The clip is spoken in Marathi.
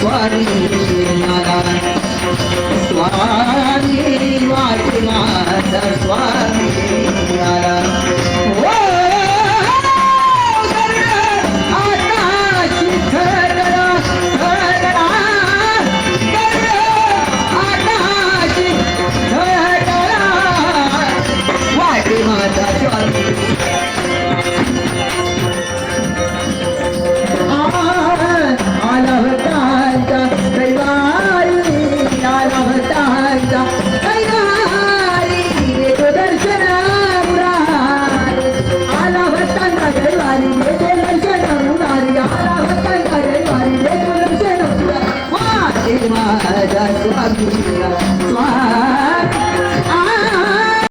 स्वामी आला स्वामी वाटी माझा स्वामी। eder bakıya